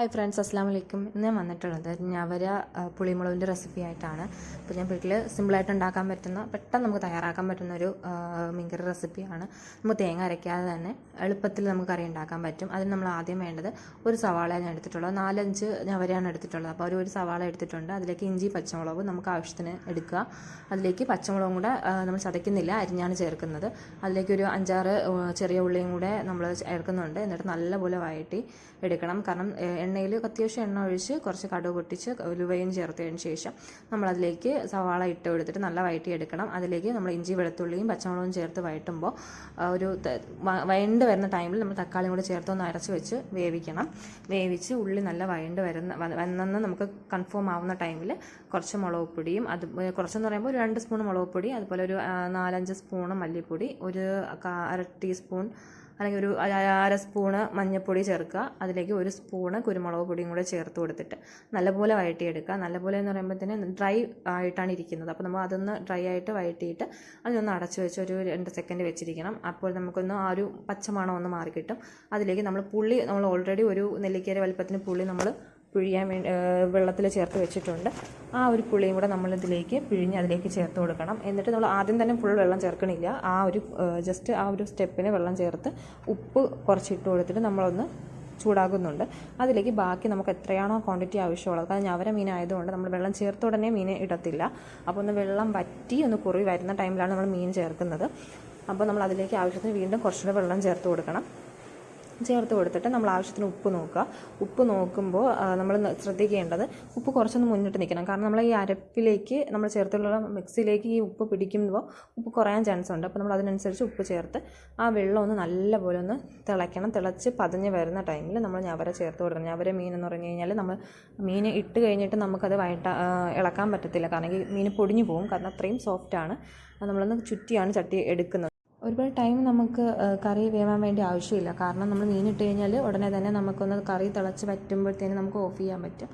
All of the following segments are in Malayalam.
ഹായ് ഫ്രണ്ട്സ് അസ്സാം വലൈക്കും ഇന്ന് ഞാൻ വന്നിട്ടുള്ളത് ഞവര പുളിമുളകിന്റെ റെസിപ്പി ആയിട്ടാണ്. അപ്പോൾ ഞാൻ വീട്ടിൽ സിമ്പിളായിട്ട് ഉണ്ടാക്കാൻ പറ്റുന്ന പെട്ടെന്ന് നമുക്ക് തയ്യാറാക്കാൻ പറ്റുന്ന ഒരു മീൻകറി റെസിപ്പിയാണ് നമുക്ക് തേങ്ങ അരയ്ക്കാതെ തന്നെ എളുപ്പത്തിൽ നമുക്ക് കറി ഉണ്ടാക്കാൻ പറ്റും. അതിന് നമ്മൾ ആദ്യം വേണ്ടത് ഒരു സവാള ഞാൻ എടുത്തിട്ടുള്ളത്. നാലഞ്ച് ഞവരയാണ് എടുത്തിട്ടുള്ളത്. അപ്പോൾ ഒരു ഒരു സവാള എടുത്തിട്ടുണ്ട്. അതിലേക്ക് ഇഞ്ചി പച്ചമുളക് നമുക്ക് ആവശ്യത്തിന് എടുക്കുക. അതിലേക്ക് പച്ചമുളകും കൂടെ നമ്മൾ ചതയ്ക്കുന്നില്ല അരിഞ്ഞാണ് ചേർക്കുന്നത്. അതിലേക്ക് ഒരു അഞ്ചാറ് ചെറിയ ഉള്ളിയും കൂടെ നമ്മൾ ചേർക്കുന്നുണ്ട്. എന്നിട്ട് നല്ലപോലെ വഴറ്റി എടുക്കണം. കാരണം എണ്ണയിൽ അത്യാവശ്യം എണ്ണ ഒഴിച്ച് കുറച്ച് കടുക് പൊട്ടിച്ച് ഉലുവയും ചേർത്തതിന് ശേഷം നമ്മളതിലേക്ക് സവാള ഇട്ട് കൊടുത്തിട്ട് നല്ല വഴറ്റി എടുക്കണം. അതിലേക്ക് നമ്മൾ ഇഞ്ചി വെളുത്തുള്ളിയും പച്ചമുളകും ചേർത്ത് വഴറ്റുമ്പോൾ ഒരു വയണ്ട് വരുന്ന ടൈമിൽ നമ്മൾ തക്കാളിയും കൂടെ ചേർത്ത് ഒന്ന് അരച്ച് വെച്ച് വേവിക്കണം. വേവിച്ച് ഉള്ളി നല്ല വഴണ്ട് വരുന്ന വന്നെന്ന് നമുക്ക് കൺഫേം ആവുന്ന ടൈമിൽ കുറച്ച് മുളക് പൊടിയും അത് കുറച്ചെന്ന് പറയുമ്പോൾ ഒരു രണ്ട് സ്പൂൺ മുളക് പൊടി അതുപോലെ ഒരു നാലഞ്ച് സ്പൂണ് മല്ലിപ്പൊടി ഒരു അര ടീസ്പൂൺ അല്ലെങ്കിൽ ഒരു അര സ്പൂണ് മഞ്ഞൾപ്പൊടി ചേർക്കുക. അതിലേക്ക് ഒരു സ്പൂണ് കുരുമുളക് പൊടിയും കൂടെ ചേർത്ത് കൊടുത്തിട്ട് നല്ലപോലെ വഴറ്റിയെടുക്കുക. നല്ലപോലെ എന്ന് പറയുമ്പോഴത്തേന് ഡ്രൈ ആയിട്ടാണ് ഇരിക്കുന്നത്. അപ്പോൾ നമ്മൾ അതൊന്ന് ഡ്രൈ ആയിട്ട് വഴറ്റിയിട്ട് അതിനൊന്ന് അടച്ചു വെച്ച് ഒരു രണ്ട് സെക്കൻഡ് വെച്ചിരിക്കണം. അപ്പോൾ നമുക്കൊന്ന് ആ ഒരു പച്ചമണം ഒന്ന് മാറിക്കിട്ടും. അതിലേക്ക് നമ്മൾ പുളി നമ്മൾ ഓൾറെഡി ഒരു നെല്ലിക്കര വലുപ്പത്തിന് പുളി നമ്മൾ പിഴിയാൻ വേണ്ടി വെള്ളത്തിൽ ചേർത്ത് വെച്ചിട്ടുണ്ട്. ആ ഒരു പുളിയും കൂടെ നമ്മൾ ഇതിലേക്ക് പിഴിഞ്ഞ് അതിലേക്ക് ചേർത്ത് കൊടുക്കണം. എന്നിട്ട് നമ്മൾ ആദ്യം തന്നെ ഫുൾ വെള്ളം ചേർക്കണില്ല. ആ ഒരു ജസ്റ്റ് ആ ഒരു സ്റ്റെപ്പിന് വെള്ളം ചേർത്ത് ഉപ്പ് കുറച്ചിട്ട് കൊടുത്തിട്ട് നമ്മളൊന്ന് ചൂടാകുന്നുണ്ട് അതിലേക്ക് ബാക്കി നമുക്ക് എത്രയാണോ ക്വാണ്ടിറ്റി ആവശ്യമുള്ളത്. കാരണം ഞവര മീനായതുകൊണ്ട് നമ്മൾ വെള്ളം ചേർത്ത ഉടനെ മീൻ ഇടത്തില്ല. അപ്പോൾ ഒന്ന് വെള്ളം വറ്റി ഒന്ന് കുറി വരുന്ന ടൈമിലാണ് നമ്മൾ മീൻ ചേർക്കുന്നത്. അപ്പോൾ നമ്മൾ അതിലേക്ക് ആവശ്യത്തിന് വീണ്ടും കുറച്ചുകൂടെ വെള്ളം ചേർത്ത് കൊടുക്കണം. ചേർത്ത് കൊടുത്തിട്ട് നമ്മൾ ആവശ്യത്തിന് ഉപ്പ് നോക്കുക. ഉപ്പ് നോക്കുമ്പോൾ നമ്മൾ ശ്രദ്ധിക്കേണ്ടത് ഉപ്പ് കുറച്ചൊന്ന് മുന്നിട്ട് നിൽക്കണം. കാരണം നമ്മൾ ഈ അരപ്പിലേക്ക് നമ്മൾ ചേർത്തുള്ള മിക്സിയിലേക്ക് ഈ ഉപ്പ് പിടിക്കുമ്പോൾ ഉപ്പ് കുറയാൻ ചാൻസ് ഉണ്ട്. അപ്പോൾ നമ്മൾ അതിനനുസരിച്ച് ഉപ്പ് ചേർത്ത് ആ വെള്ളം ഒന്ന് നല്ലപോലെ ഒന്ന് തിളയ്ക്കണം. തിളച്ച് പതിഞ്ഞ് വരുന്ന ടൈമിൽ നമ്മൾ ഞവര ചേർത്ത് കൊടുക്കണം. ഞവര മീൻ എന്ന് പറഞ്ഞു കഴിഞ്ഞാൽ നമ്മൾ മീൻ ഇട്ട് കഴിഞ്ഞിട്ട് നമുക്കത് വയട്ട ഇളക്കാൻ പറ്റത്തില്ല. കാരണം മീൻ പൊടിഞ്ഞു പോകും. കാരണം അത്രയും സോഫ്റ്റാണ് നമ്മളൊന്ന് ചുറ്റിയാണ് ചട്ടി എടുക്കുന്നത്. ഒരുപാട് ടൈം നമുക്ക് കറി വേവാൻ വേണ്ടി ആവശ്യമില്ല. കാരണം നമ്മൾ മീനിട്ട് കഴിഞ്ഞാൽ ഉടനെ തന്നെ നമുക്കൊന്ന് കറി തിളച്ച് പറ്റുമ്പോഴത്തേനും നമുക്ക് ഓഫ് ചെയ്യാൻ പറ്റും.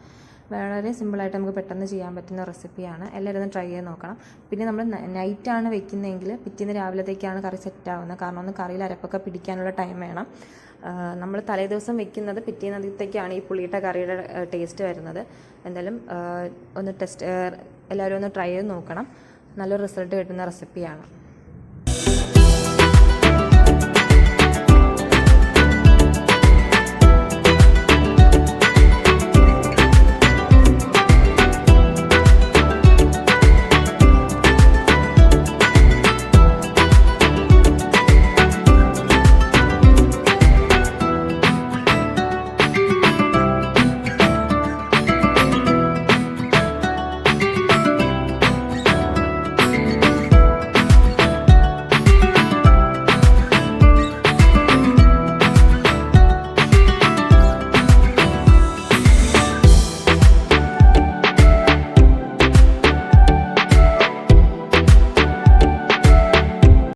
വളരെ സിമ്പിളായിട്ട് നമുക്ക് പെട്ടെന്ന് ചെയ്യാൻ പറ്റുന്ന റെസിപ്പിയാണ് എല്ലാവരും ഒന്ന് ട്രൈ ചെയ്ത് നോക്കണം. പിന്നെ നമ്മൾ നൈറ്റാണ് വെക്കുന്നതെങ്കിൽ പിറ്റേന്ന് രാവിലത്തേക്കാണ് കറി സെറ്റ് ആവുന്നത്. കാരണം ഒന്ന് കറിയിൽ അരപ്പൊക്കെ പിടിക്കാനുള്ള ടൈം വേണം. നമ്മൾ തലേ ദിവസം വെക്കുന്നത് പിറ്റേന്നത്തേക്കാണ് ഈ പുളിയിട്ട കറിയുടെ ടേസ്റ്റ് വരുന്നത്. എന്തായാലും ഒന്ന് ടെസ്റ്റ് എല്ലാവരും ഒന്ന് ട്രൈ ചെയ്ത് നോക്കണം. നല്ലൊരു റിസൾട്ട് കിട്ടുന്ന റെസിപ്പിയാണ്